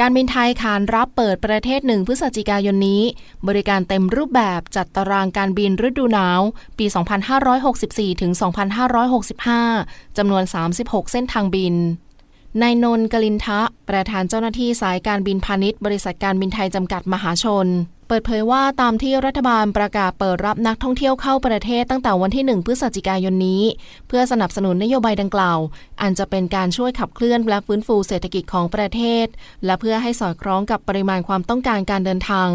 การบินไทยขานรับเปิดประเทศหนึ่งพฤศจิกายนนี้ บริการเต็มรูปแบบจัดตารางการบินฤดูหนาว ปี 2564 ถึง 2565 จำนวน 36 เส้นทางบินนายนนท์กลินทะ ประธานเจ้าหน้าที่สายการบินพาณิชย์ บริษัทการบินไทยจำกัดมหาชน เปิดเผยว่าตามที่รัฐบาลประกาศเปิดรับนักท่องเที่ยวเข้าประเทศตั้งแต่วันที่ 1 พฤศจิกายนนี้ เพื่อสนับสนุนนโยบายดังกล่าว อันจะเป็นการช่วยขับเคลื่อนและฟื้นฟูเศรษฐกิจของประเทศ และเพื่อให้สอดคล้องกับปริมาณความต้องการการเดินทาง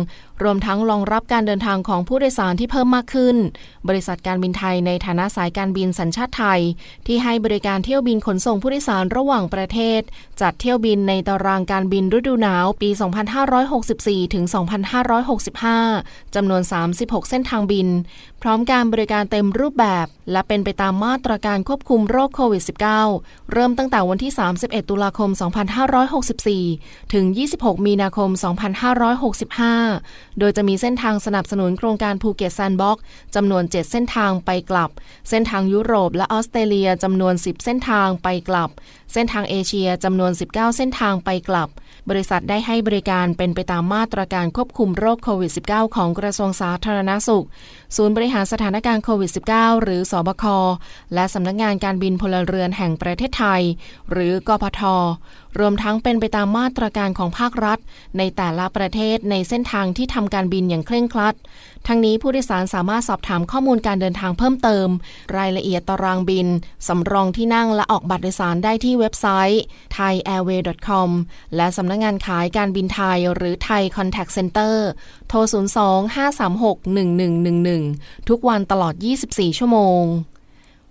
รวมทั้งรองรับการเดินทางของผู้โดยสารที่เพิ่มมากขึ้น บริษัทการบินไทยในฐานะสายการบินสัญชาติไทย ที่ให้บริการเที่ยวบินขนส่งผู้โดยสารระหว่างประเทศ จัดเที่ยวบินในตารางการบินฤดูหนาวปี 2564 ถึง 2565 จำนวน 36 เส้นทางบิน พร้อมการบริการเต็มรูปแบบ และเป็นไปตามมาตรการควบคุมโรคโควิด -19 เริ่มตั้งแต่วันที่ 31 ตุลาคม 2564 ถึง 26 มีนาคม 2565โดยจะมีเส้นทางสนับสนุนโครงการภูเก็ตแซนด์บ็อกซ์จำนวน 7 เส้นทางไปกลับ เส้นทางยุโรปและออสเตรเลียจำนวน 10 เส้นทางไปกลับ เส้นทางเอเชียจำนวน 19 เส้นทางไปกลับ บริษัทได้ให้บริการเป็นไปตามมาตรการควบคุมโรคโควิด -19 ของกระทรวงสาธารณสุข ศูนย์บริหารสถานการณ์โควิด -19 หรือสอบคและสำนักงานการบินพลเรือนแห่งประเทศไทย หรือกพท รวมทั้งเป็นไปตามมาตรการของภาครัฐ ในแต่ละประเทศในเส้นทางที่ทำการบินอย่างเคร่งครัด ทั้งนี้ผู้โดยสารสามารถสอบถามข้อมูลการเดินทางเพิ่มเติม รายละเอียดตารางบิน สำรองที่นั่งและออกบัตรโดยสารได้ที่เว็บไซต์ thaiairway.com และสำนักงานขายการบินไทยหรือ Thai Contact Center โทร 02-536-1111 ทุกวันตลอด 24 ชั่วโมง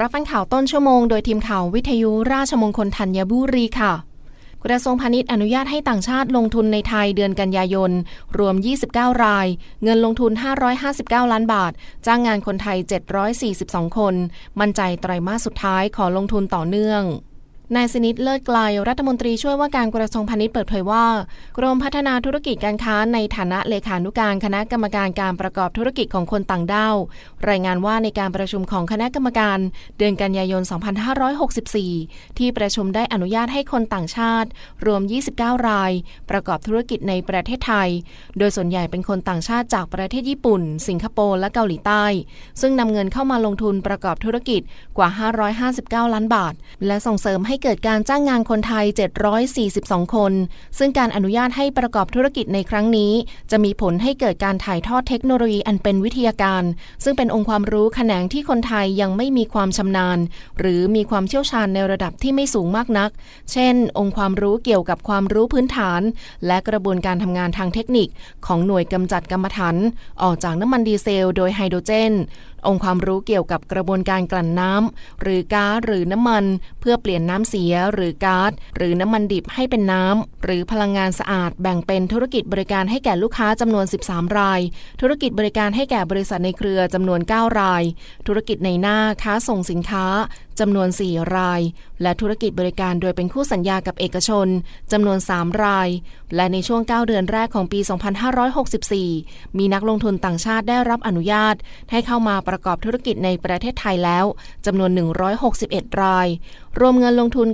รับฟังข่าวต้นชั่วโมงโดยทีมข่าววิทยุราชมงคลธัญบุรีค่ะกระทรวงพาณิชย์อนุญาตให้ต่างชาติลงทุนในไทยเดือนกันยายน รวม 29 ราย เงินลงทุน 559 ล้านบาท จ้างงานคนไทย 742 คน มั่นใจไตรมาสสุดท้ายขอลงทุนต่อเนื่อง นายสนิทเลิศไกลรัฐมนตรีช่วยว่าการกระทรวงพาณิชย์เปิดเผยว่ากรมพัฒนาธุรกิจการค้าในฐานะเลขานุการคณะกรรมการการประกอบธุรกิจของคนต่างด้าวรายงานว่าในการประชุมของคณะกรรมการ เดือนกันยายน 2564 ที่ประชุมได้อนุญาตให้คนต่างชาติ รวม 29 ราย ประกอบธุรกิจในประเทศไทย โดยส่วนใหญ่เป็นคนต่างชาติจากประเทศญี่ปุ่น สิงคโปร์และเกาหลีใต้ ซึ่งนำเงินเข้ามาลงทุนประกอบธุรกิจกว่า 559 ล้านบาท และส่งเสริมให้เกิดการจ้างงานคนไทย 742 คน ซึ่งการอนุญาตให้ประกอบธุรกิจในครั้งนี้ จะมีผลให้เกิดการถ่ายทอดเทคโนโลยีอันเป็นวิทยาการ ซึ่งเป็นองค์ความรู้แขนงที่คนไทยยังไม่มีความชำนาญ หรือมีความเชี่ยวชาญในระดับที่ไม่สูงมากนัก เช่น องค์ความรู้เกี่ยวกับความรู้พื้นฐาน และกระบวนการทำงานทางเทคนิค ของหน่วยกำจัดกรรมฐานออกจากน้ำมันดีเซล โดยไฮโดรเจนองค์ความรู้เกี่ยวกับกระบวนการกลั่นน้ำหรือก๊าซหรือน้ำมัน เพื่อเปลี่ยนน้ำเสียหรือก๊าซหรือน้ำมันดิบให้เป็นน้ำหรือพลังงานสะอาด แบ่งเป็นธุรกิจบริการให้แก่ลูกค้าจำนวน 13 ราย ธุรกิจบริการให้แก่บริษัทในเครือจำนวน 9 ราย ธุรกิจในหน้าค้าส่งสินค้า จำนวน 4 ราย และธุรกิจบริการโดยเป็นคู่สัญญากับเอกชนจำนวน 3 ราย และในช่วง 9 เดือนแรกของปี 2564 มีนักลงทุนต่างชาติได้รับอนุญาต ให้เข้ามาประกอบธุรกิจในประเทศไทยแล้วจำนวน 161 ราย รวมเงินลงทุน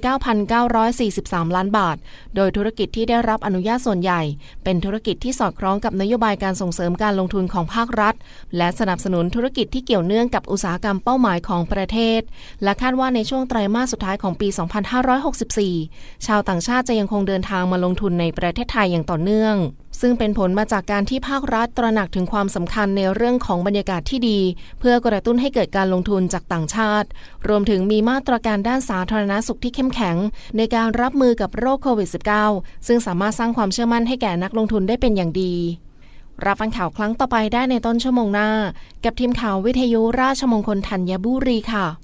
9,943 ล้านบาท โดยธุรกิจที่ได้รับอนุญาตส่วนใหญ่ เป็นธุรกิจที่สอดคล้องกับนโยบายการส่งเสริมการลงทุนของภาครัฐ และสนับสนุนธุรกิจที่เกี่ยวเนื่องกับอุตสาหกรรมเป้าหมายของประเทศ และคาดว่าในช่วงไตรมาสสุดท้ายของปี 2564 ชาวต่างชาติจะยังคงเดินทางมาลงทุนในประเทศไทยอย่างต่อเนื่อง ซึ่งเป็นผลมาจากการที่ภาครัฐตระหนักถึงความสำคัญในเรื่องของบรรยากาศที่ดี เพื่อกระตุ้นให้เกิดการลงทุนจากต่างชาติ รวมถึงมีมาตรการด้านสาธารณสุขที่เข้มแข็ง ในการรับมือกับโรคโควิด -19 ซึ่งสามารถสร้างความเชื่อมั่นให้แก่นักลงทุนได้เป็นอย่างดีรับฟังข่าวครั้งต่อไปได้ในต้นชั่วโมงหน้า กับทีมข่าววิทยุราชมงคลธัญบุรีค่ะ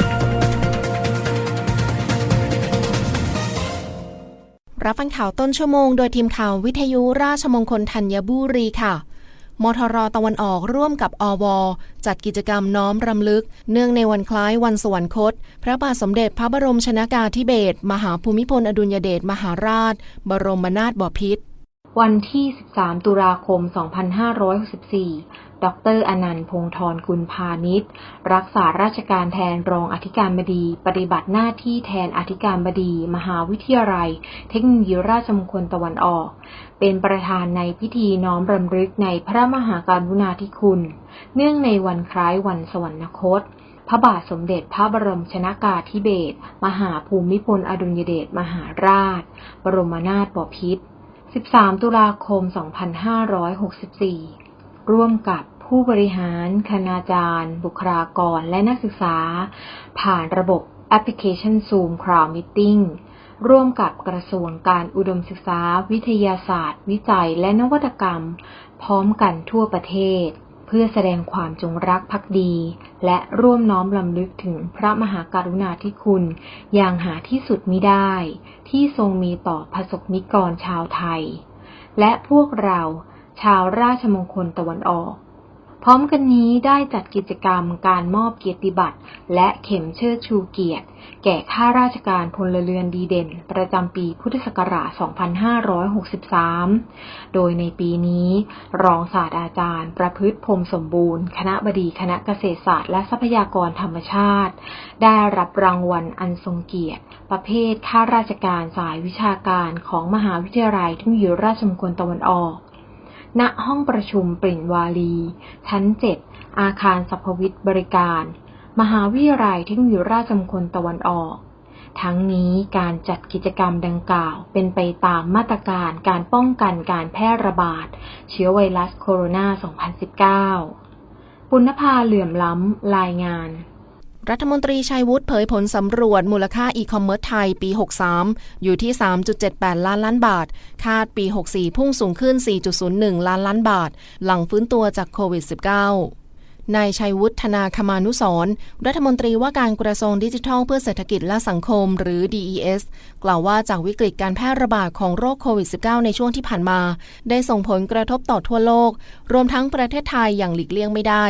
รับฟังข่าวต้นชั่วโมงโดยทีมข่าววิทยุราชมงคลธัญบุรีค่ะ มทรตะวันออกร่วมกับอว จัดกิจกรรมน้อมรำลึก เนื่องในวันคล้ายวันสวรรคต พระบาทสมเด็จพระบรมชนากาธิเบศรมหาภูมิพลอดุลยเดชมหาราช บรมนาถบพิตรวันที่ 13 ตุลาคม 2564 ดรอนันต์พงธรกุลพาณิชย์ รักษาราชการแทนรองอธิการบดี ปฏิบัติหน้าที่แทนอธิการบดี มหาวิทยาลัย เทคโนโลยีราชมงคลตะวันออก เป็นประธานในพิธีน้อมรำลึกในพระมหาการุณาธิคุณ เนื่องในวันคล้ายวันสวรรคต พระบาทสมเด็จพระบรมชนากาธิเบศรมหาภูมิพลอดุลยเดชมหาราช บรมนาถบพิตร13 ตุลาคม 2564 ร่วมกับ ผู้บริหาร คณาจารย์ บุคลากร และนักศึกษา ผ่านระบบแอปพลิเคชัน Zoom Crowd Meeting ร่วมกับกระทรวงการอุดมศึกษา วิทยาศาสตร์ วิจัย และนวัตกรรม พร้อมกันทั่วประเทศ เพื่อแสดงความจงรักภักดี และร่วมน้อมลำลึกถึงพระมหากรุณาธิคุณ อย่างหาที่สุดมิได้ ที่ทรงมีต่อพระสกนิกรชาวไทย และพวกเราชาวราชมงคลตะวันออก พร้อมกันนี้ได้จัดกิจกรรมการมอบเกียรติบัตรและเข็มเชิดชูเกียรติ แก่ข้าราชการพลเรือนดีเด่น ประจำปีพุทธศักราช 2563 โดยในปีนี้ รองศาสตราจารย์ ประพฤติพรมสมบูรณ์ คณะบดีคณะเกษตรศาสตร์และทรัพยากรธรรมชาติ ได้รับรางวัลอันทรงเกียรติ ประเภทข้าราชการสายวิชาการของมหาวิทยาลัยทคโนโลยีราชมงคลตะวันออก ณห้องประชุมปริ่นวาลี ชั้น7อาคารสัพพวิทย์บริการ มหาวิทยาลัยเทคโนโลยีราชมงคลตะวันออก ทั้งนี้การจัดกิจกรรมดังกล่าว เป็นไปตามมาตรการการป้องกันการแพร่ระบาด เชื้อไวรัสโคโรนา 2019 ปุณภาเหลื่อมล้ำรายงาน รัฐมนตรีชัยวุฒิเผยผลสำรวจมูลค่าอีคอมเมิร์ซไทยปี 63 อยู่ที่ 3.78 ล้านล้านบาท คาดปี 64 พุ่งสูงขึ้น 4.01 ล้านล้านบาท หลังฟื้นตัวจากโควิด -19 นายชัยวุฒนาคมานุสรรัฐมนตรีว่าการกระทรวงดิจิทัลเพื่อเศรษฐกิจและสังคมหรือ DES กล่าวว่าจากวิกฤตการแพร่ระบาดของโรคโควิด -19 ในช่วงที่ผ่านมา ได้ส่งผลกระทบต่อทั่วโลก รวมทั้งประเทศไทยอย่างหลีกเลี่ยงไม่ได้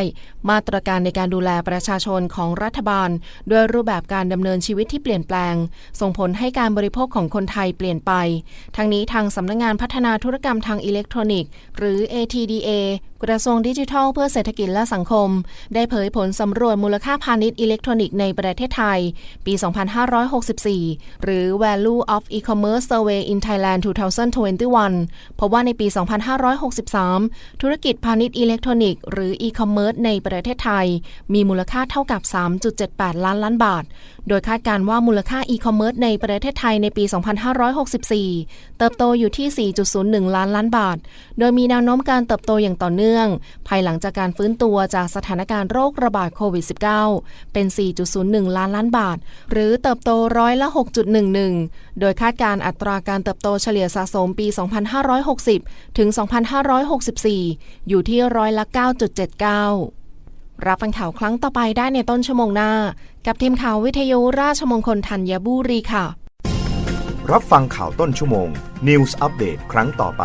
มาตรการในการดูแลประชาชนของรัฐบาล ด้วยรูปแบบการดำเนินชีวิตที่เปลี่ยนแปลง ส่งผลให้การบริโภคของคนไทยเปลี่ยนไป ทั้งนี้ทางสำนักงงานพัฒนาธุรกรรมทางอิเล็กทรอนิกส์ หรือ ATDA กระทรวงดิจิทัลเพื่อเศรษฐกิจและสังคม ได้เผยผลสำรวจมูลค่าพาณิชย์อิเล็กทรอนิกส์ในประเทศไทย ปี 2564 หรือ Value of E-commerce Survey in Thailand 2021 พบว่าในปี 2563 ธุรกิจพาณิชย์อิเล็กทรอนิกส์หรือ e-commerce ในประเทศไทย มีมูลค่าเท่ากับ 3.78 ล้านล้านบาท โดยคาดการณ์ว่ามูลค่า e-commerce ในประเทศไทยในปี 2564 เติบโตอยู่ที่ 4.01 ล้านล้านบาท โดยมีแนวโน้มการเติบโตอย่างต่อเนื่องภายหลังจากการฟื้นตัวจากสถานการณ์โรคระบาดโควิด -19 เป็น 4.01 ล้านล้านบาท หรือเติบโตร้อยละ 6.11 โดยคาดการอัตราการเติบโตเฉลี่ยสะสมปี 2560 ถึง 2564 อยู่ที่ร้อยละ 9.79รับฟังข่าวครั้งต่อไปได้ในต้นชั่วโมงหน้า กับทีมข่าววิทยุราชมงคลธัญบุรีค่ะ รับฟังข่าวต้นชั่วโมง News อัปเดตครั้งต่อไป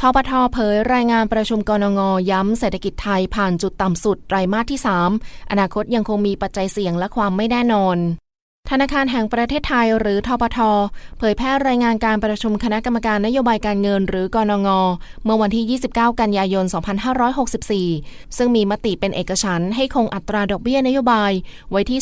ทปทเผยรายงานประชุมกรงงย้ำเศรษฐกิจไทยผ่านจุดต่ำสุดไตรมาสที่ 3 อนาคตยังคงมีปัจจัยเสี่ยงและความไม่แน่นอน ธนาคารแห่งประเทศไทยหรือทปท เผยแพร่รายงานการประชุมคณะกรรมการนโยบายการเงินหรือกนงเมื่อวันที่ 29 กันยายน 2564 ซึ่งมีมติเป็นเอกฉันท์ให้คงอัตราดอกเบี้ยนโยบายไว้ที่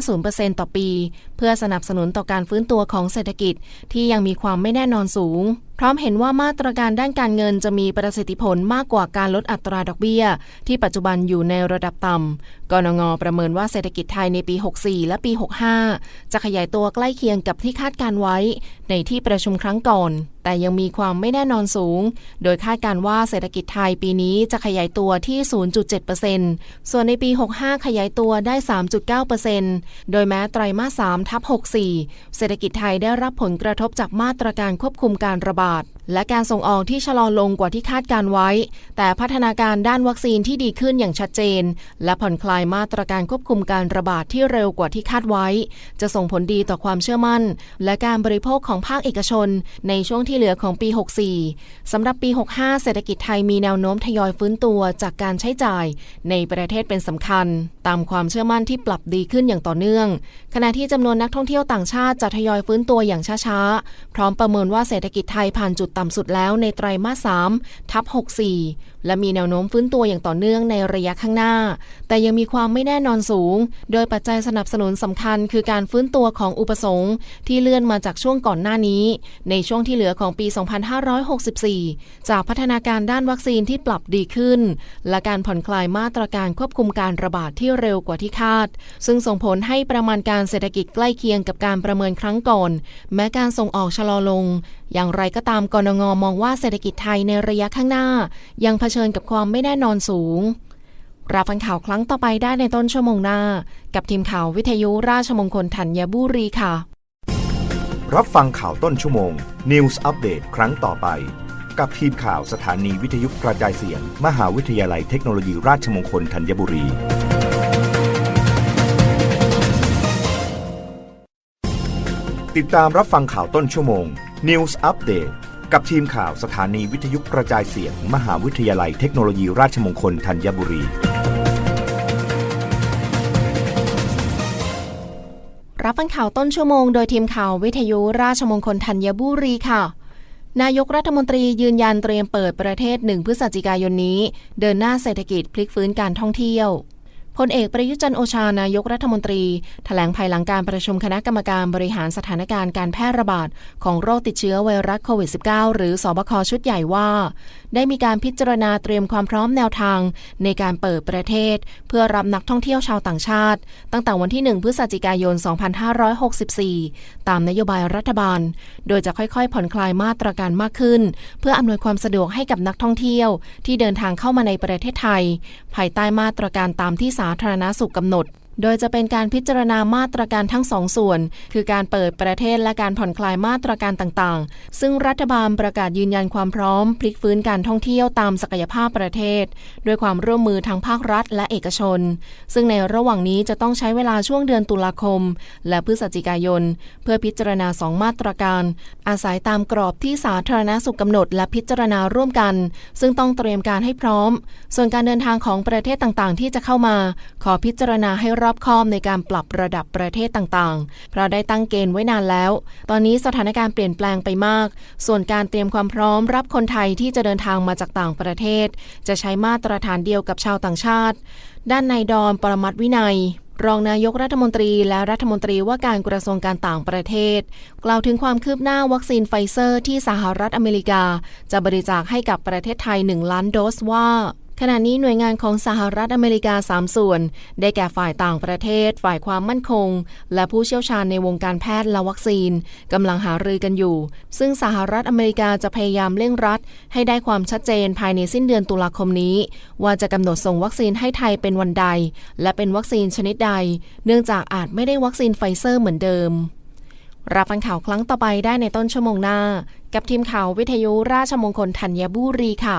0.50%ต่อปี เพื่อสนับสนุนต่อการฟื้นตัวของเศรษฐกิจที่ยังมีความไม่แน่นอนสูง พร้อมเห็นว่ามาตรการด้านการเงินจะมีประสิทธิผลมากกว่าการลดอัตราดอกเบี้ย ที่ปัจจุบันอยู่ในระดับต่ำ กนงประเมินว่าเศรษฐกิจไทยในปี 64 และปี 65 จะขยายตัวใกล้เคียงกับที่คาดการไว้ในที่ประชุมครั้งก่อน แต่ยังมีความไม่แน่นอนสูง โดยคาดการว่าเศรษฐกิจไทยปีนี้จะขยายตัวที่ 0.7%ส่วนในปี 65 ขยายตัวได้ 3.9%โดยแม้ไตรมาส3ทับ64 เศรษฐกิจไทยได้รับผลกระทบจากมาตรการควบคุมการระบาด และการส่งออกที่ชะลอลงกว่าที่คาดการไว้ แต่พัฒนาการด้านวัคซีนที่ดีขึ้นอย่างชัดเจน และผ่อนคลายมาตรการควบคุมการระบาดที่เร็วกว่าที่คาดไว้ จะส่งผลดีต่อความเชื่อมั่น และการบริโภคของภาคเอกชน ในช่วงที่เหลือของปี 64 สำหรับปี 65 เศรษฐกิจไทยมีแนวโน้มทยอยฟื้นตัวจากการใช้จ่าย ในประเทศเป็นสำคัญ ตามความเชื่อมั่นที่ปรับดีขึ้นอย่างต่อเนื่อง ขณะที่จำนวนนักท่องเที่ยวต่างชาติจะทยอยฟื้นตัวอย่างช้าๆ พร้อมประเมินว่าเศรษฐกิจไทยผ่านจุดต่ำสุดแล้วในไตรมาส 3 ทับ 64 และมีแนวโน้มฟื้นตัวอย่างต่อเนื่องในระยะข้างหน้า แต่ยังมีความไม่แน่นอนสูง โดยปัจจัยสนับสนุนสำคัญ คือการฟื้นตัวของอุปสงค์ที่เลื่อนมาจากช่วงก่อนหน้านี้ ในช่วงที่เหลือของปี 2564 จากพัฒนาการด้านวัคซีนที่ปรับดีขึ้น และการผ่อนคลายมาตรการควบคุมการระบาดที่เร็วกว่าที่คาด ซึ่งส่งผลให้ประมาณการเศรษฐกิจใกล้เคียงกับการประเมินครั้งก่อน แม้การส่งออกชะลอลง อย่างไรก็ตามกรงงมองว่าเศรษฐกิจไทยในระยะข้างหน้า ยังเผชิญกับความไม่แน่นอนสูง รับฟังข่าวครั้งต่อไปได้ในต้นชั่วโมงหน้า กับทีมข่าววิทยุราชมงคลธัญบุรีค่ะ รับฟังข่าวต้นชั่วโมง News อัปเดตครั้งต่อไป กับทีมข่าวสถานีวิทยุกระจายเสียง มหาวิทยาลัยเทคโนโลยีราชมงคลธัญบุรีติดตามรับฟังข่าวต้นชั่วโมง News อัปเดต กับทีมข่าวสถานีวิทยุกระจายเสียง มหาวิทยาลัยเทคโนโลยีราชมงคลธัญบุรี รับฟังข่าวต้นชั่วโมงโดยทีมข่าววิทยุราชมงคลธัญบุรีค่ะ นายกรัฐมนตรียืนยันเตรียมเปิดประเทศหนึ่งพฤศจิกายนนี้ เดินหน้าเศรษฐกิจพลิกฟื้นการท่องเที่ยว พลเอกประยุจันโอชานายกรัฐมนตรีแถลงภายหลังการประชุมคณะกรรมการบริหารสถานการณ์การแพร่ระบาด ของโรคติดเชื้อไวรัสโควิด -19 หรือสบคชุดใหญ่ว่า ได้มีการพิจารณาเตรียมความพร้อมแนวทาง ในการเปิดประเทศ เพื่อรับนักท่องเที่ยวชาวต่างชาติ ตั้งแต่วันที่ 1 พฤศจิกายน 2564 ตามนโยบายรัฐบาล โดยจะค่อยๆ ผ่อนคลายมาตรการมากขึ้น เพื่ออำนวยความสะดวกให้กับนักท่องเที่ยว ที่เดินทางเข้ามาในประเทศไทย ภายใต้มาตรการตามที่สาธารณสุขกำหนด โดยจะเป็นการพิจารณามาตรการทั้งสองส่วน คือการเปิดประเทศและการผ่อนคลายมาตรการต่างๆ ซึ่งรัฐบาลประกาศยืนยันความพร้อม พลิกฟื้นการท่องเที่ยวตามศักยภาพประเทศ ด้วยความร่วมมือทางภาครัฐและเอกชน ซึ่งในระหว่างนี้จะต้องใช้เวลาช่วงเดือนตุลาคม และพฤศจิกายน เพื่อพิจารณาสองมาตรการ อาศัยตามกรอบที่สาธารณสุขกำหนดและพิจารณาร่วมกัน ซึ่งต้องเตรียมการให้พร้อม ส่วนการเดินทางของประเทศต่างๆ ที่จะเข้ามา ขอพิจารณาให้รอบคอบในการปรับระดับประเทศต่างๆ เพราะได้ตั้งเกณฑ์ไว้นานแล้ว ตอนนี้สถานการณ์เปลี่ยนแปลงไปมาก ส่วนการเตรียมความพร้อมรับคนไทยที่จะเดินทางมาจากต่างประเทศ จะใช้มาตรฐานเดียวกับชาวต่างชาติ ด้านนายดอนปรมัตวินัยรองนายกรัฐมนตรีและรัฐมนตรีว่าการกระทรวงการต่างประเทศ กล่าวถึงความคืบหน้าวัคซีนไฟเซอร์ที่สหรัฐอเมริกา จะบริจาคให้กับประเทศไทย 1 ล้านโดสว่า ขณะนี้หน่วยงานของสหรัฐอเมริกา 3 ส่วน ได้แก่ฝ่ายต่างประเทศ ฝ่ายความมั่นคง และผู้เชี่ยวชาญในวงการแพทย์และวัคซีนกำลังหารือกันอยู่ ซึ่งสหรัฐอเมริกาจะพยายามเร่งรัด ให้ได้ความชัดเจนภายในสิ้นเดือนตุลาคมนี้ ว่าจะกำหนดส่งวัคซีนให้ไทยเป็นวันใด และเป็นวัคซีนชนิดใด เนื่องจากอาจไม่ได้วัคซีนไฟเซอร์เหมือนเดิม รับฟังข่าวครั้งต่อไปได้ในต้นชั่วโมงหน้า กับทีมข่าววิทยุราชมงคลธัญบุรีค่ะ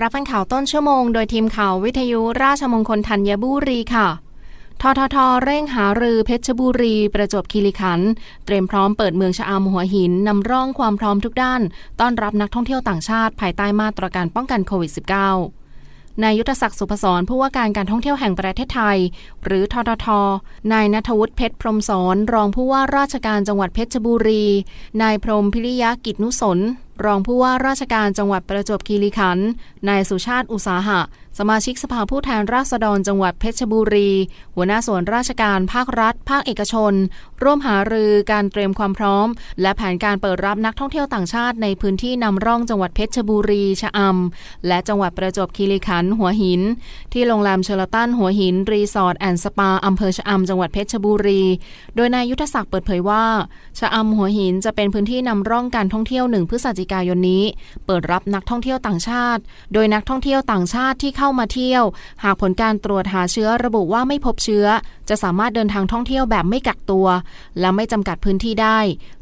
รับฟังข่าวต้นชั่วโมง โดยทีมข่าววิทยุราชมงคลธัญบุรีค่ะททท เร่งหารือเพชรบุรี ประจวบคีรีขันธ์เตรียมพร้อมเปิดเมืองชะอำหัวหินนำร่องความพร้อมทุกด้าน ต้อนรับนักท่องเที่ยวต่างชาติภายใต้มาตรการป้องกันโควิด -19 นายยุทธศักดิ์สุพศรผู้ว่าการการท่องเที่ยวแห่งประเทศไทย หรือททท นายนัทวุฒิเพชรพรมสอนรองผู้ว่าราชการจังหวัดเพชรบุรี นายพรมพิริยะกิจนุสน รองผู้ว่าราชการจังหวัดประจวบคีรีขันธ์นายสุชาติอุตสาหะ สมาชิกสภาผู้แทนราษฎรจังหวัดเพชรบุรี หัวหน้าส่วนราชการภาครัฐ ภาคเอกชน ร่วมหารือการเตรียมความพร้อม และแผนการเปิดรับนักท่องเที่ยวต่างชาติในพื้นที่นำร่องจังหวัดเพชรบุรีชะอำและจังหวัดประจวบคีรีขันธ์หัวหิน ที่โรงแรมเชลตันหัวหินรีสอร์ทแอนด์สปาอำเภอชะอำจังหวัดเพชรบุรี โดยนายยุทธศักดิ์เปิดเผยว่าชะอำหัวหินจะเป็นพื้นที่นำร่องการท่องเที่ยวหนึ่งพฤศจิกายนนี้ เปิดรับนักท่องเที่ยวต่างชาติ โดยนักท่องเที่ยวต่างชาติที่เข้ามาเที่ยว หากผลการตรวจหาเชื้อระบุว่าไม่พบเชื้อ จะสามารถเดินทางท่องเที่ยวแบบไม่กักตัว และไม่จำกัดพื้นที่ได้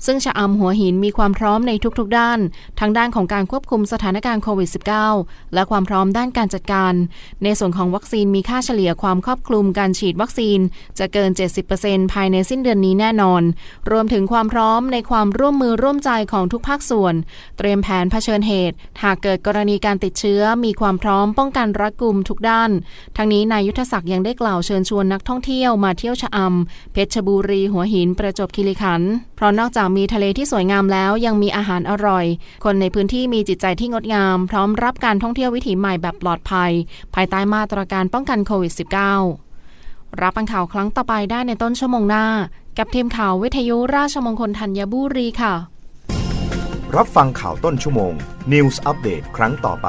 ซึ่งชะอำหัวหินมีความพร้อมในทุกๆ ด้าน ทั้งด้านของการควบคุมสถานการณ์โควิด -19 และความพร้อมด้านการจัดการ ในส่วนของวัคซีนมีค่าเฉลี่ยความครอบคลุมการฉีดวัคซีน จะเกิน 70%ภายในสิ้นเดือนนี้แน่นอน รวมถึงความพร้อมในความร่วมมือร่วมใจของทุกภาคส่วน เตรียมแผนเผชิญเหตุ หากเกิดกรณีการติดเชื้อ มีความพร้อมป้องกันรัดกุมทุกด้าน ทั้งนี้นายยุทธศักดิ์ยังได้กล่าวเชิญชวนนักท่องเที่ยวมาเที่ยวชะอำเพชรบุรี หัวหินประจวบคีรีขันธ์เพราะนอกจากมีทะเลที่สวยงามแล้วยังมีอาหารอร่อย คนในพื้นที่มีจิตใจที่งดงาม พร้อมรับการท่องเที่ยววิถีใหม่แบบปลอดภัย ภายใต้มาตรการป้องกันโควิด -19 รับฟังข่าวครั้งต่อไปได้ในต้นชั่วโมงหน้า กับทีมข่าววิทยุราชมงคลธัญบุรีค่ะ รับฟังข่าวต้นชั่วโมง News อัปเดตครั้งต่อไป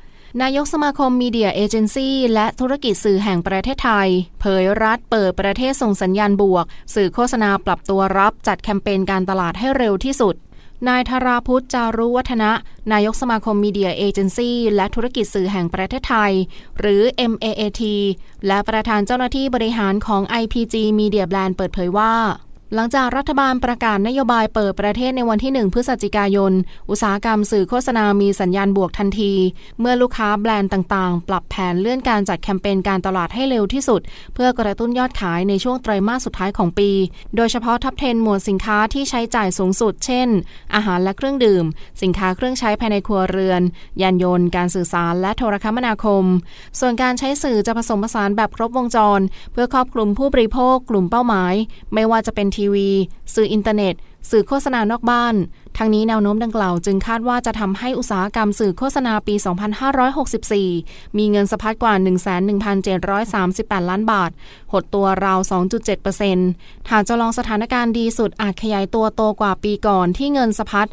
นายกสมาคมมีเดียเอเจนซี่และธุรกิจสื่อแห่งประเทศไทย เผยรัฐเปิดประเทศส่งสัญญาณบวก สื่อโฆษณาปรับตัวรับจัดแคมเปญการตลาดให้เร็วที่สุด นายธราพุทธจารุวัฒนะ นายกสมาคมมีเดียเอเจนซี่และธุรกิจสื่อแห่งประเทศไทย หรือ MAAT และประธานเจ้าหน้าที่บริหารของ IPG Media Brand เปิดเผยว่า หลังจากรัฐบาลประกาศนโยบายเปิดประเทศในวันที่ 1 พฤศจิกายน อุตสาหกรรมสื่อโฆษณามีสัญญาณบวกทันที เมื่อลูกค้าแบรนด์ต่างๆ ปรับแผนเลื่อนการจัดแคมเปญการตลาดให้เร็วที่สุด เพื่อกระตุ้นยอดขายในช่วงไตรมาสสุดท้ายของปี โดยเฉพาะทับเทนหมวดสินค้าที่ใช้จ่ายสูงสุด เช่น อาหารและเครื่องดื่ม สินค้าเครื่องใช้ภายในครัวเรือน ยานยนต์ การสื่อสารและโทรคมนาคม ส่วนการใช้สื่อจะผสมผสานแบบครบวงจร เพื่อครอบคลุมผู้บริโภคกลุ่มเป้าหมาย ไม่ว่าจะเป็นทีวี สื่ออินเทอร์เน็ต สื่อโฆษณานอกบ้าน ทั้งนี้แนวโน้มดังกล่าวจึงคาดว่าจะทำให้อุตสาหกรรมสื่อโฆษณาปี 2564 มีเงินสะพัดกว่า 11,738 ล้านบาท หดตัวราว 2.7%หากจะลองสถานการณ์ดีสุดอาจขยายตัวโตกว่าปีก่อนที่เงินสะพัด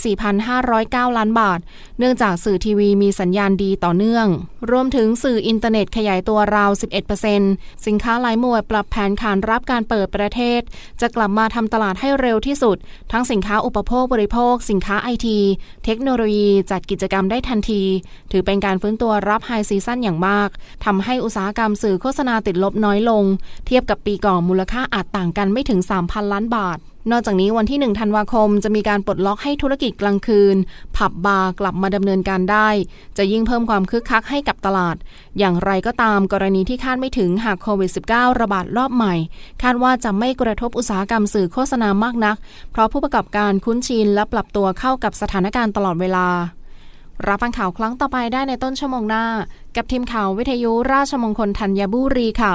14,509 ล้านบาท เนื่องจากสื่อทีวีมีสัญญาณดีต่อเนื่อง รวมถึงสื่ออินเทอร์เน็ตขยายตัวราว 11%สินค้าหลายหมวดปรับแผนขานรับการเปิดประเทศ จะกลับมาทำตลาดให้เร็วที่สุด ทั้งสินค้าอุปโภคบริโภค สินค้าไอที เทคโนโลยีจัดกิจกรรมได้ทันที ถือเป็นการฟื้นตัวรับไฮซีซั่นอย่างมากทำให้อุตสาหกรรมสื่อโฆษณาติดลบน้อยลง เทียบกับปีก่อนมูลค่าอาจต่างกันไม่ถึง 3,000 ล้านบาท นอกจากนี้วันที่ 1 ธันวาคมจะมีการปลดล็อกให้ธุรกิจกลางคืน ผับบาร์กลับมาดำเนินการได้ จะยิ่งเพิ่มความคึกคักให้กับตลาด อย่างไรก็ตามกรณีที่คาดไม่ถึงหากโควิด -19 ระบาดรอบใหม่ คาดว่าจะไม่กระทบอุตสาหกรรมสื่อโฆษณามากนัก เพราะผู้ประกอบการคุ้นชินและปรับตัวเข้ากับสถานการณ์ตลอดเวลา รับฟังข่าวครั้งต่อไปได้ในต้นชั่วโมงหน้า กับทีมข่าววิทยุราชมงคลธัญบุรีค่ะ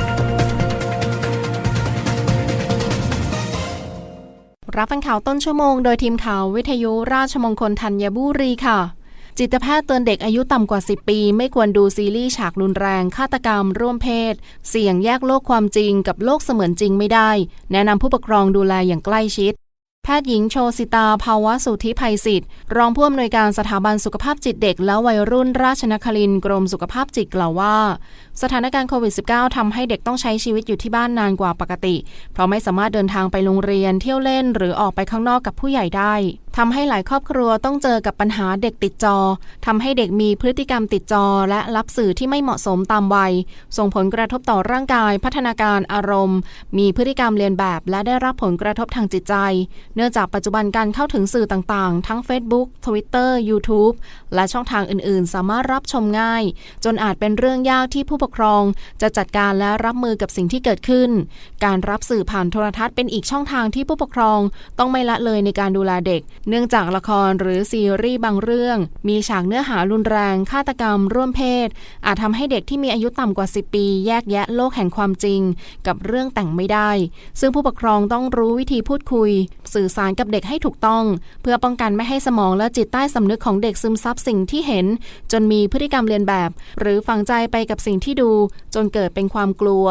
รับฟังข่าวต้นชั่วโมง โดยทีมข่าววิทยุราชมงคลธัญบุรีค่ะ จิตแพทย์เตือนเด็กอายุต่ำกว่า 10 ปี ไม่ควรดูซีรีส์ฉากรุนแรง ฆาตกรรม ร่วมเพศ เสี่ยงแยกโลกความจริงกับโลกเสมือนจริงไม่ได้ แนะนำผู้ปกครองดูแลอย่างใกล้ชิด แพทย์หญิงโชสิตาภาวะสุทธิภัยสิทธิ์ รองผู้อำนวยการสถาบันสุขภาพจิตเด็ก และวัยรุ่นราชนครินกรมสุขภาพจิตกล่าวว่า สถานการณ์โควิด -19 ทำให้เด็กต้องใช้ชีวิตอยู่ที่บ้านนานกว่าปกติ เพราะไม่สามารถเดินทางไปโรงเรียนเที่ยวเล่น หรือออกไปข้างนอกกับผู้ใหญ่ได้ทำให้หลายครอบครัวต้องเจอกับปัญหาเด็กติดจอ ทำให้เด็กมีพฤติกรรมติดจอ และรับสื่อที่ไม่เหมาะสมตามวัย ส่งผลกระทบต่อร่างกาย พัฒนาการอารมณ์ มีพฤติกรรมเรียนแบบ และได้รับผลกระทบทางจิตใจ เนื่องจากปัจจุบันการเข้าถึงสื่อต่างๆ ทั้ง Facebook Twitter YouTube และช่องทางอื่น ๆ สามารถรับชมง่าย จนอาจเป็นเรื่องยากที่ผู้ปกครอง จะจัดการและรับมือกับสิ่งที่เกิดขึ้น การรับสื่อผ่านโทรทัศน์เป็นอีกช่องทางที่ผู้ปกครอง ต้องไม่ละเลยในการดูแลเด็กเนื่องจากละครหรือซีรีส์บางเรื่อง มีฉากเนื้อหารุนแรง ฆาตกรรม ร่วมเพศ อาจทำให้เด็กที่มีอายุต่ำกว่า 10 ปี แยกแยะโลกแห่งความจริง กับเรื่องแต่งไม่ได้ ซึ่งผู้ปกครองต้องรู้วิธีพูดคุย สื่อสารกับเด็กให้ถูกต้อง เพื่อป้องกันไม่ให้สมองและจิตใต้สำนึกของเด็กซึมซับสิ่งที่เห็น จนมีพฤติกรรมเรียนแบบ หรือฝังใจไปกับสิ่งที่ดู จนเกิดเป็นความกลัว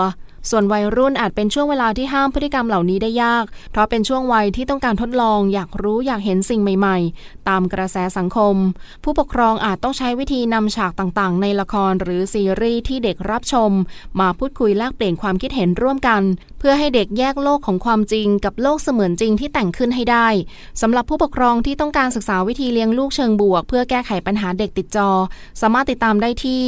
ส่วนวัยรุ่นอาจเป็นช่วงเวลาที่ห้ามพฤติกรรมเหล่านี้ได้ยาก เพราะเป็นช่วงวัยที่ต้องการทดลอง อยากรู้อยากเห็นสิ่งใหม่ ๆ ตามกระแสสังคม ผู้ปกครองอาจต้องใช้วิธีนำฉากต่างๆ ในละครหรือซีรีส์ที่เด็กรับชม มาพูดคุยแลกเปลี่ยนความคิดเห็นร่วมกัน เพื่อให้เด็กแยกโลกของความจริงกับโลกเสมือนจริงที่แต่งขึ้นให้ได้สำหรับผู้ปกครองที่ต้องการศึกษาวิธีเลี้ยงลูกเชิงบวก เพื่อแก้ไขปัญหาเด็กติดจอ สามารถติดตามได้ที่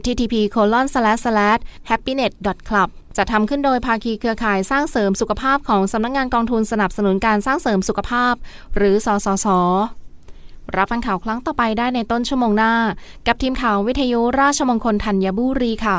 http://happynet.club จะทำขึ้นโดยภาคีเครือข่ายสร้างเสริมสุขภาพของสำนักงงานกองทุนสนับสนุนการสร้างเสริมสุขภาพ หรือสสสรับฟังข่าวครั้งต่อไปได้ในต้นชั่วโมงหน้า กับทีมข่าววิทยุราชมงคลธัญบุรีค่ะ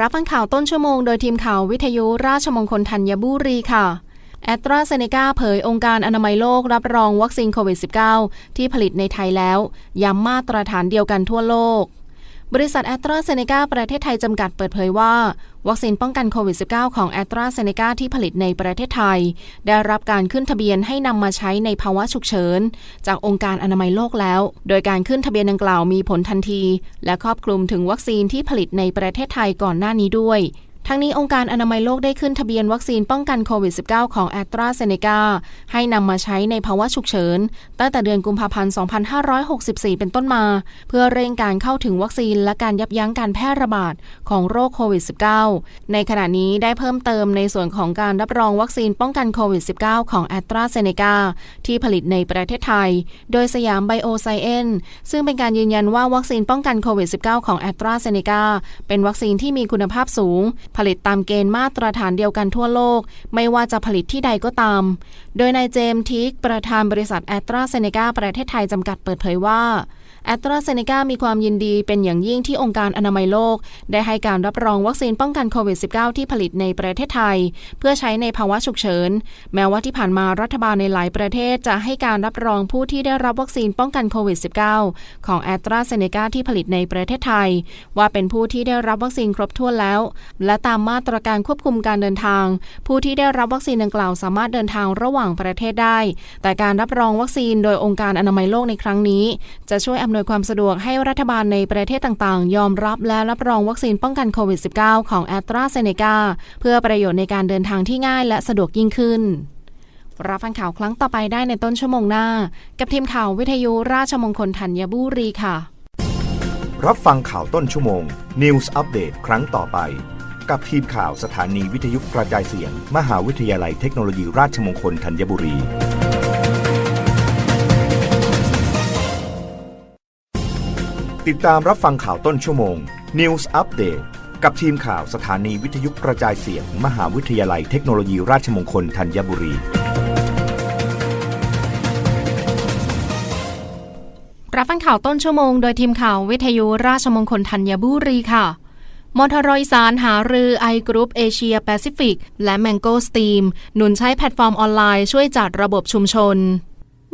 รับฟังข่าวต้นชั่วโมงโดยทีมข่าววิทยุราชมงคลธัญบุรีค่ะแอตราเซเนกาเผยองค์การอนามัยโลกรับรองวัคซีนโควิด -19 ที่ผลิตในไทยแล้ว ย้ำมาตรฐานเดียวกันทั่วโลกบริษัทแอตราเซเนกาประเทศไทยจำกัดเปิดเผยว่า วัคซีนป้องกันโควิด -19 ของแอตราเซเนกาที่ผลิตในประเทศไทย ได้รับการขึ้นทะเบียนให้นำมาใช้ในภาวะฉุกเฉิน จากองค์การอนามัยโลกแล้ว โดยการขึ้นทะเบียนดังกล่าวมีผลทันที และครอบคลุมถึงวัคซีนที่ผลิตในประเทศไทยก่อนหน้านี้ด้วย ทั้งนี้องค์การอนามัยโลกได้ขึ้นทะเบียนวัคซีนป้องกันโควิด -19 ของแอตราเซเนกาให้นำมาใช้ในภาวะฉุกเฉิน ตั้งแต่เดือนกุมภาพันธ์ 2564 เป็นต้นมา เพื่อเร่งการเข้าถึงวัคซีนและการยับยั้งการแพร่ระบาดของโรคโควิด -19 ในขณะนี้ได้เพิ่มเติมในส่วนของการรับรองวัคซีนป้องกันโควิด -19 ของแอตราเซเนกาที่ผลิตในประเทศไทย โดยสยามไบโอไซเอนซึ่งเป็นการยืนยันว่าวัคซีนป้องกันโควิด -19 ของแอตราเซเนกาเป็นวัคซีนที่มีคุณภาพสูงผลิตตามเกณฑ์มาตรฐานเดียวกันทั่วโลก ไม่ว่าจะผลิตที่ใดก็ตาม โดยนายเจมส์ทิก ประธานบริษัทแอตราเซเนกาประเทศไทยจำกัดเปิดเผยว่า แอตราเซเนกามีความยินดีเป็นอย่างยิ่งที่องค์การอนามัยโลก ได้ให้การรับรองวัคซีนป้องกันโควิด -19 ที่ผลิตในประเทศไทย เพื่อใช้ในภาวะฉุกเฉิน แม้ว่าที่ผ่านมารัฐบาลในหลายประเทศจะให้การรับรองผู้ที่ได้รับวัคซีนป้องกันโควิด -19 ของแอตราเซเนกาที่ผลิตในประเทศไทย ว่าเป็นผู้ที่ได้รับวัคซีนครบถ้วนแล้ว และตามมาตรการควบคุมการเดินทาง ผู้ที่ได้รับวัคซีนดังกล่าวสามารถเดินทางระหว่างประเทศได้ แต่การรับรองวัคซีนโดยองค์การอนามัยโลกในครั้งนี้ จะช่วยอำนวยความสะดวกให้รัฐบาลในประเทศต่างๆ ยอมรับและรับรองวัคซีนป้องกันโควิด -19 ของแอตราเซเนกาเพื่อประโยชน์ในการเดินทางที่ง่ายและสะดวกยิ่งขึ้น รับฟังข่าวครั้งต่อไปได้ในต้นชั่วโมงหน้า กับทีมข่าววิทยุราชมงคลธัญบุรีค่ะ รับฟังข่าวต้นชั่วโมง News อัปเดตครั้งต่อไป กับทีมข่าวสถานีวิทยุกระจายเสียง มหาวิทยาลัยเทคโนโลยีราชมงคลธัญบุรี ติดตามรับฟังข่าวต้นชั่วโมง News อัปเดตกับทีมข่าวสถานีวิทยุกระจายเสียง มหาวิทยาลัยเทคโนโลยีราชมงคลธัญบุรี รับฟังข่าวต้นชั่วโมง โดยทีมข่าววิทยุราชมงคลธัญบุรีค่ะมอทรอีสานหารือไอกรุ๊ปเอเชียแปซิฟิกและ Mango Steam หนุนใช้แพลตฟอร์มออนไลน์ช่วยจัดระบบชุมชน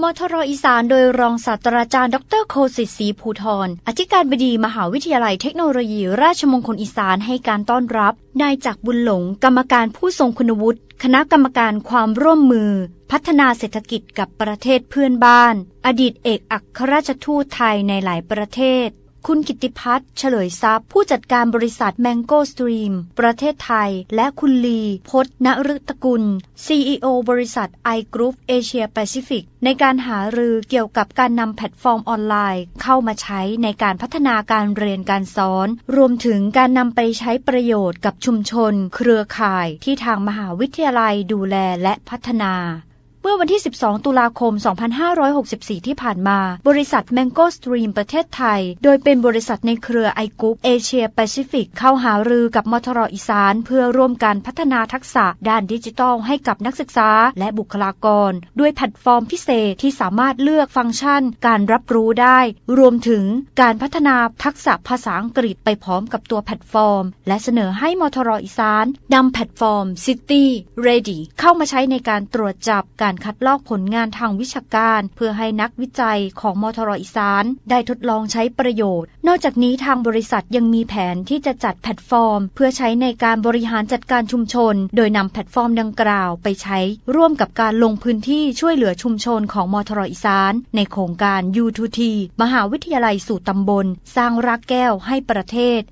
มทรอีสานโดยรองศาสตราจารย์ ดรโคสิตศรีภูทรอธิการบดีมหาวิทยาลัยเทคโนโลยี ราชมงคลอีสานให้การต้อนรับ นายจักบุญหลง กรรมการผู้ทรงคุณวุฒิคณะกรรมการความร่วมมือ พัฒนาเศรษฐกิจกับประเทศเพื่อนบ้าน อดีตเอกอัครราชทูตไทยในหลายประเทศ คุณกิติพัฒน์เฉลยทรัพย์ ผู้จัดการบริษัท Mango Stream ประเทศไทย และคุณลีพจนฤตกุล CEO บริษัท i Group Asia Pacific ในการหารือเกี่ยวกับการนำแพลตฟอร์มออนไลน์ เข้ามาใช้ในการพัฒนาการเรียนการสอน รวมถึงการนำไปใช้ประโยชน์กับชุมชน เครือข่ายที่ทางมหาวิทยาลัยดูแลและพัฒนา มื่อวันที่ 12 ตุลาคม 2564 ที่ผ่านมา บริษัท Mango Stream ประเทศไทย โดยเป็นบริษัทในเครือ i Group Asia Pacific เข้าหารือกับมทรอีสาน เพื่อร่วมกันพัฒนาทักษะด้านดิจิทัลให้กับนักศึกษาและบุคลากร ด้วยแพลตฟอร์มพิเศษที่สามารถเลือกฟังก์ชัน การรับรู้ได้ รวมถึงการพัฒนาทักษะภาษาอังกฤษไปพร้อมกับตัวแพลตฟอร์ม และเสนอให้มทรอีสานนำแพลตฟอร์ม City Ready เข้ามาใช้ในการตรวจจับการคัดลอกผลงานทางวิชาการ เพื่อให้นักวิจัยของมทรอีสาน ได้ทดลองใช้ประโยชน์ นอกจากนี้ทางบริษัทยังมีแผนที่จะจัดแพลตฟอร์ม เพื่อใช้ในการบริหารจัดการชุมชน โดยนำแพลตฟอร์มดังกล่าวไปใช้ ร่วมกับการลงพื้นที่ช่วยเหลือชุมชนของมทรอีสาน ในโครงการ U2T มหาวิทยาลัยสู่ตำบล สร้างรักแก้วให้ประเทศ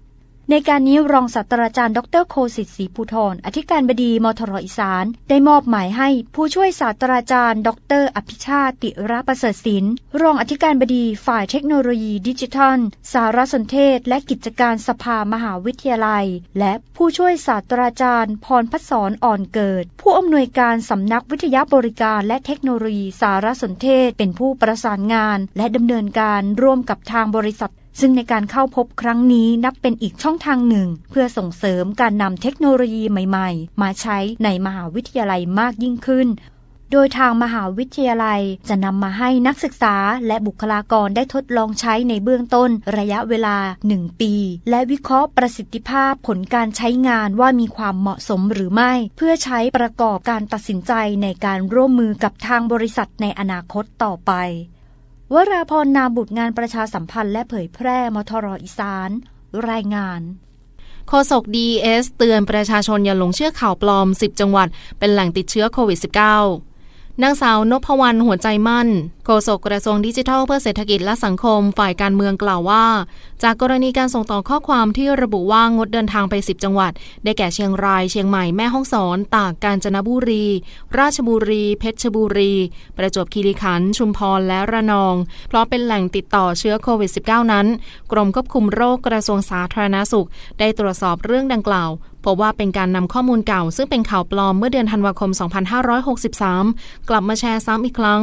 ในการนี้รองศาสตราจารย์ ดรโคสิทธิ์ศรีภูทรอธิการบดีมทรอีสาน ได้มอบหมายให้ผู้ช่วยศาสตราจารย์ ดร อภิชาติระประเสริฐศิลป์รองอธิการบดีฝ่ายเทคโนโลยีดิจิทัล สารสนเทศ และกิจการสภามหาวิทยาลัย และผู้ช่วยศาสตราจารย์ พรพัฒสอนอ่อนเกิด ผู้อำนวยการสำนักวิทยาบริการและเทคโนโลยีสารสนเทศ เป็นผู้ประสานงาน และดำเนินการร่วมกับทางบริษัท ซึ่งในการเข้าพบครั้งนี้นับเป็นอีกช่องทางหนึ่ง เพื่อส่งเสริมการนำเทคโนโลยีใหม่ๆ มาใช้ในมหาวิทยาลัยมากยิ่งขึ้น โดยทางมหาวิทยาลัยจะนำมาให้นักศึกษาและบุคลากรได้ทดลองใช้ในเบื้องต้นระยะเวลา 1 ปี และวิเคราะห์ประสิทธิภาพผลการใช้งานว่ามีความเหมาะสมหรือไม่ เพื่อใช้ประกอบการตัดสินใจในการร่วมมือกับทางบริษัทในอนาคตต่อไป วราพรนามบุตรงานประชาสัมพันธ์และเผยแพร่มทรอีสาน รายงานโฆษก DES เตือนประชาชนอย่าหลงเชื่อข่าวปลอม 10 จังหวัด เป็นแหล่งติดเชื้อโควิด -19 นางสาวนพวรรณหัวใจมั่น โฆษกกระทรวงดิจิทัลเพื่อเศรษฐกิจและสังคมฝ่ายการเมืองกล่าวว่าจากกรณีการส่งต่อข้อความที่ระบุว่างดเดินทางไป 10 จังหวัด ได้แก่เชียงราย เชียงใหม่ แม่ฮ่องสอน ตาก กาญจนบุรี ราชบุรี เพชรบุรี ประจวบคีรีขันธ์ ชุมพร และระนอง เพราะเป็นแหล่งติดต่อเชื้อโควิด -19 นั้น กรมควบคุมโรคกระทรวงสาธารณสุข ได้ตรวจสอบเรื่องดังกล่าวพบว่าเป็นการนำข้อมูลเก่า ซึ่งเป็นข่าวปลอมเมื่อเดือนธันวาคม 2563 กลับมาแชร์ซ้ำอีกครั้ง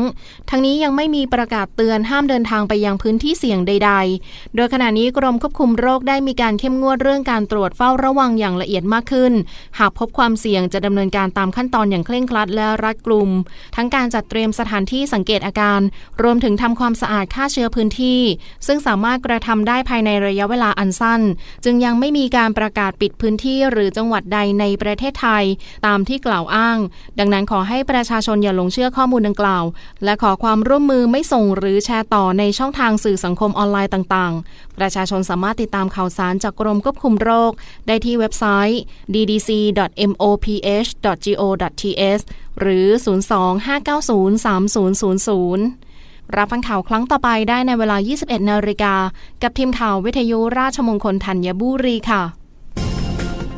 ทั้งนี้ยังไม่มีประกาศเตือนห้ามเดินทางไปยังพื้นที่เสี่ยงใด ๆ โดยขณะนี้กรมควบคุมโรคได้มีการเข้มงวดเรื่องการตรวจเฝ้าระวังอย่างละเอียดมากขึ้น หากพบความเสี่ยงจะดำเนินการตามขั้นตอนอย่างเคร่งครัดและรัดกลุ่ม ทั้งการจัดเตรียมสถานที่สังเกตอาการ รวมถึงทำความสะอาดฆ่าเชื้อพื้นที่ ซึ่งสามารถกระทำได้ภายในระยะเวลาอันสั้น จึงยังไม่มีการประกาศปิดพื้นที่หรือจังหวัดใดในประเทศไทย ตามที่กล่าวอ้าง ดังนั้นขอให้ประชาชนอย่าหลงเชื่อข้อมูลดังกล่าว และขอความร่วมมือไม่ส่งหรือแชร์ต่อในช่องทางสื่อสังคมออนไลน์ต่าง ๆประชาชนสามารถติดตามข่าวสารจากกรมควบคุมโรค ได้ที่เว็บไซต์ ddc.moph.go.th หรือ 025903000 รับฟังข่าวครั้งต่อไปได้ในเวลา 21 นาฬิกา กับทีมข่าววิทยุราชมงคลธัญบุรีค่ะ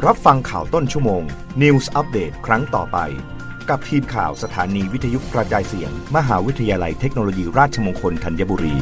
รับฟังข่าวต้นชั่วโมง News อัปเดตครั้งต่อไป กับทีมข่าวสถานีวิทยุกระจายเสียง มหาวิทยาลัยเทคโนโลยีราชมงคลธัญบุรี